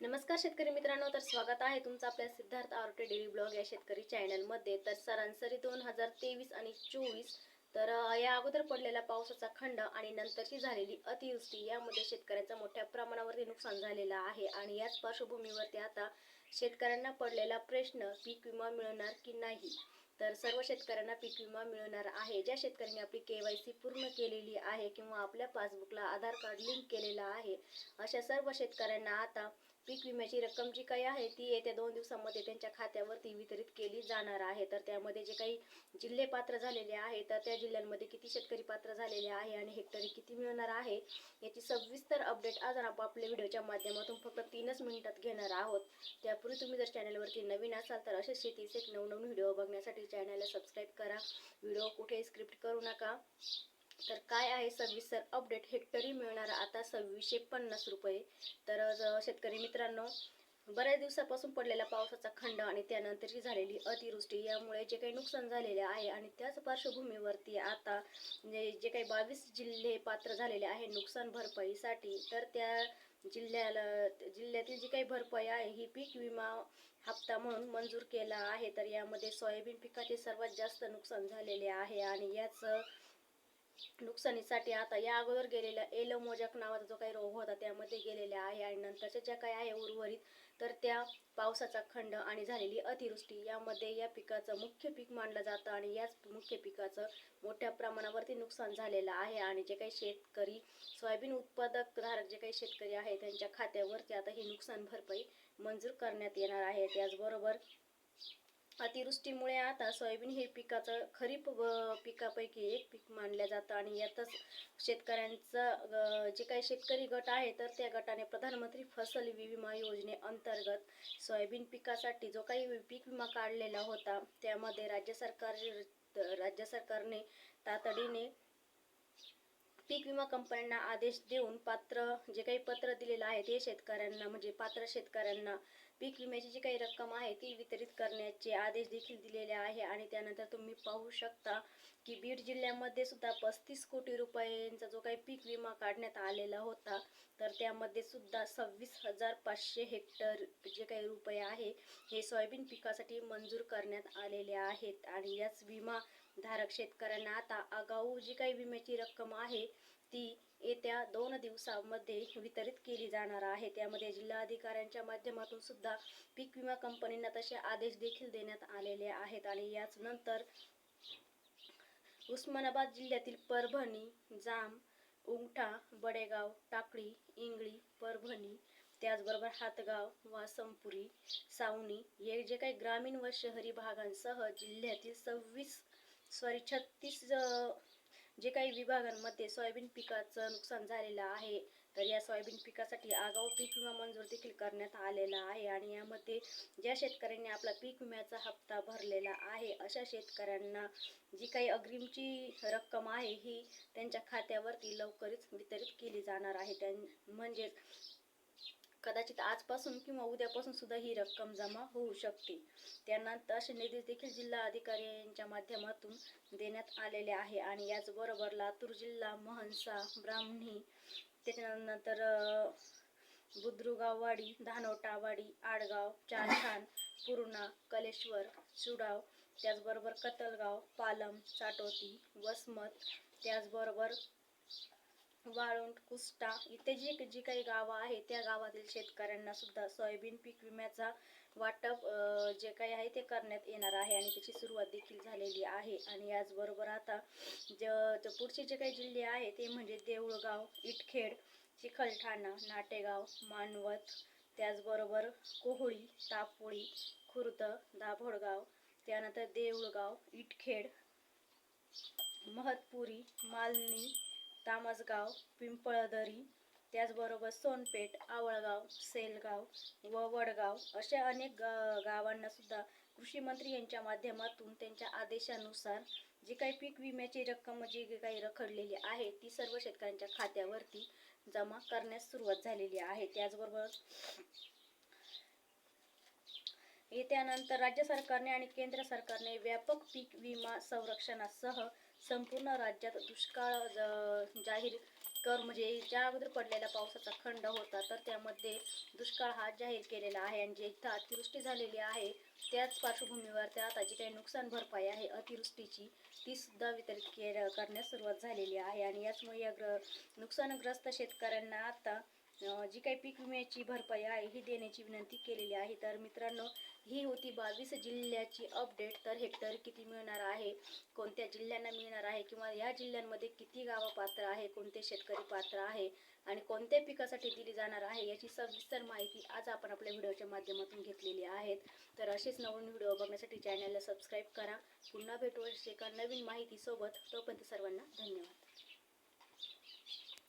नमस्कार शेतकरी मित्रांनो तर स्वागत आहे तुमचं आपल्या सिद्धार्थ आरोटे डेली ब्लॉग या शेतकरी चॅनलमध्ये. तर सरासरी दोन हजार तेवीस आणि चोवीस तर या अगोदर पडलेला पावसाचा खंड आणि नंतरची झालेली अतिवृष्टी यामध्ये शेतकऱ्यांचं मोठ्या प्रमाणावरती नुकसान झालेलं आहे. आणि याच पार्श्वभूमीवरती आता शेतकऱ्यांना पडलेला प्रश्न पीक विमा मिळणार की नाही? तर सर्व शेतकऱ्यांना पीक विमा मिळणार आहे. ज्या शेतकऱ्यांनी आपली के वाय सी पूर्ण केलेली आहे किंवा आपल्या पासबुकला आधार कार्ड लिंक केलेलं आहे अशा सर्व शेतकऱ्यांना आता पीक विम्याची रक्कम जी काही आहे ती येत्या दोन दिवसांमध्ये त्यांच्या खात्यावरती वितरित केली जाणार आहे. तर त्यामध्ये जे काही जिल्हे पात्र झालेले आहे तर त्या जिल्ह्यांमध्ये किती शेतकरी पात्र झालेले आहे आणि हेक्टरी किती मिळणार आहे याची सविस्तर अपडेट आज आपण आपल्या व्हिडिओच्या माध्यमातून फक्त तीनच मिनिटात घेणार आहोत. त्यापूर्वी तुम्ही जर चॅनलवरती नवीन असाल तर असे शेतीचे एक नवनवीन व्हिडिओ बघण्यासाठी चॅनलला सबस्क्राईब करा. व्हिडिओ कुठेही स्क्रिप्ट करू नका. तर काय आहे सविस्तर अपडेट? हेक्टरी मिळणार आता सव्वीसशे पन्नास रुपये. तर शेतकरी मित्रांनो बऱ्याच दिवसापासून पडलेला पावसाचा खंड आणि त्यानंतरची झालेली अतिवृष्टी यामुळे जे काही नुकसान झालेले आहे आणि त्याच पार्श्वभूमीवरती आता जे जे काही बावीस जिल्हे पात्र झालेले आहे नुकसान भरपाईसाठी तर त्या जिल्ह्याला जिल्ह्यातील जी काही भरपाई आहे ही पीक विमा हप्ता म्हणून मंजूर केला आहे. तर यामध्ये सोयाबीन पिकाचे सर्वात जास्त नुकसान झालेले आहे आणि याच नुकसानीसाठी आता या अगोदर गेलेल्या एलो मोजक नावाचा जो काही रोग होता त्यामध्ये गेलेल्या आहे आणि नंतरच्या ज्या काही आहे उर्वरित तर त्या पावसाचा खंड आणि झालेली अतिवृष्टी यामध्ये या पिकाचं मुख्य पीक मानलं जातं आणि याच मुख्य पिकाचं मोठ्या प्रमाणावरती नुकसान झालेलं आहे. आणि जे काही शेतकरी सोयाबीन उत्पादक धारक जे काही शेतकरी आहे त्यांच्या खात्यावरती आता ही नुकसान भरपाई मंजूर करण्यात येणार आहे. त्याचबरोबर अतिवृष्टीमुळे आता सोयाबीन हे पिकाचं खरीप व पिकापैकी एक पीक मानलं जातं. आणि यातच शेतकऱ्यांचं जे काही शेतकरी गट आहे तर त्या गटाने प्रधानमंत्री फसल विमा योजनेअंतर्गत सोयाबीन पिकासाठी जो काही पीक विमा काढलेला होता त्यामध्ये राज्य सरकार राज्य सरकारने तातडीने पीक विमा कंपन्यांना आदेश देऊन पात्र जे काही पत्र दिलेलं आहे ते शेतकऱ्यांना म्हणजे पात्र शेतकऱ्यांना पीक विम्याची जी काही रक्कम आहे ती वितरित करण्याचे आदेश देखील दिलेले आहे. आणि त्यानंतर तुम्ही पाहू शकता की बीड जिल्ह्यामध्ये सुद्धा पस्तीस कोटी रुपयांचा जो काही पीक विमा काढण्यात आलेला होता तर त्यामध्ये सुद्धा सव्वीस हजार पाचशे हेक्टर जे काही रुपये आहे हे सोयाबीन पिकासाठी मंजूर करण्यात आलेले आहेत. आणि याच विमा धारक शेतकऱ्यांना आता आगाऊ जी काही विम्याची रक्कम आहे ती येत्या दोन दिवसामध्ये वितरित केली जाणार आहे. त्यामध्ये जिल्हाधिकाऱ्यांच्या माध्यमातून सुद्धा पीक विमा कंपनींना तसे आदेश देखील देण्यात आलेले आहेत. आणि याच नंतर उस्मानाबाद जिल्ह्यातील परभणी जाम उंगठा बडेगाव टाकळी इंगळी परभणी त्याचबरोबर हातगाव वासमपुरी सावनी हे जे काही ग्रामीण व शहरी भागांसह जिल्ह्यातील सव्वीस सॉरी छत्तीस जे काही विभागांमध्ये सोयाबीन पिकाचं नुकसान झालेलं आहे तर या सोयाबीन पिकासाठी आगाऊ पीक विमा मंजूर देखील करण्यात आलेला आहे आणि यामध्ये ज्या शेतकऱ्यांनी आपला पीक विम्याचा हप्ता भरलेला आहे अशा शेतकऱ्यांना जी काही अग्रिमची रक्कम आहे ही त्यांच्या खात्यावरती लवकरच वितरित केली जाणार आहे. त्यां म्हणजेच कदाचित आजपासून किंवा उद्यापासून सुद्धा ही रक्कम जमा होऊ शकते. त्यांना तसे निर्देश देखील जिल्हा अधिकारी यांच्या माध्यमातून देण्यात आलेले आहे आणि याचबरोबर लातूर जिल्हा महनसा ब्राह्मणी त्याच्यानंतर बुद्रुगाववाडी धानोटावाडी आडगाव चारखान पूर्णा कलेश्वर सुडाव त्याचबरोबर कतलगाव पालम चाटोती वसमत त्याचबरोबर वाळुंट कुस्टा इथे जी जी काही गावं आहेत त्या गावातील शेतकऱ्यांना सुद्धा सोयाबीन पीक विम्याचा वाटप जे काही आहे ते करण्यात येणार आहे आणि त्याची सुरुवात देखील झालेली आहे. आणि याचबरोबर आता ज पुढचे जे काही जिल्हे आहे ते म्हणजे देऊळगाव इटखेड चिखलठाणा नाटेगाव मानवत त्याचबरोबर कोहळी तापोळी खुर्द दाभोडगाव त्यानंतर देऊळगाव इटखेड महतपुरी मालनी तामसगाव पिंपळदरी त्याचबरोबर सोनपेठ आवळगाव सेलगाव व वडगाव अशा अनेक गा गावांना सुद्धा कृषी मंत्री यांच्या माध्यमातून त्यांच्या आदेशानुसार जी काही पीक विम्याची रक्कम जी काही रखडलेली आहे ती सर्व शेतकऱ्यांच्या खात्यावरती जमा करण्यास सुरुवात झालेली आहे. त्याचबरोबर येत्यानंतर राज्य सरकारने आणि केंद्र सरकारने व्यापक पीक विमा संरक्षणासह संपूर्ण राज्यात दुष्काळ ज- जाहीर कर म्हणजे ज्या अगोदर पडलेला पावसाचा खंड होता तर त्यामध्ये दुष्काळ हा जाहीर केलेला आहे. आणि जे इथं अतिवृष्टी झालेली आहे त्याच पार्श्वभूमीवर त्या आता जी काही नुकसान भरपाई आहे अतिवृष्टीची ती सुद्धा वितरित के करण्यास सुरुवात झालेली आहे. आणि याचमुळे या ग्र नुकसानग्रस्त शेतकऱ्यांना आता जी काही पीक विम्याची भरपाई आहे ही देण्याची विनंती केलेली आहे. तर मित्रांनो ही होती बावीस जिल्ह्याची अपडेट तर हेक्टर किती मिळणार आहे? कोणत्या जिल्ह्यांना मिळणार आहे? किंवा या जिल्ह्यांमध्ये किती गावं पात्र आहे? कोणते शेतकरी पात्र आहे? आणि कोणत्या पिकासाठी दिली जाणार आहे? याची सविस्तर माहिती आज आपण आपल्या व्हिडिओच्या माध्यमातून घेतलेली आहेत तर असेच नवीन व्हिडिओ बघण्यासाठी चॅनलला सबस्क्राईब करा. पुन्हा भेटू एका नवीन माहितीसोबत. तोपर्यंत सर्वांना धन्यवाद.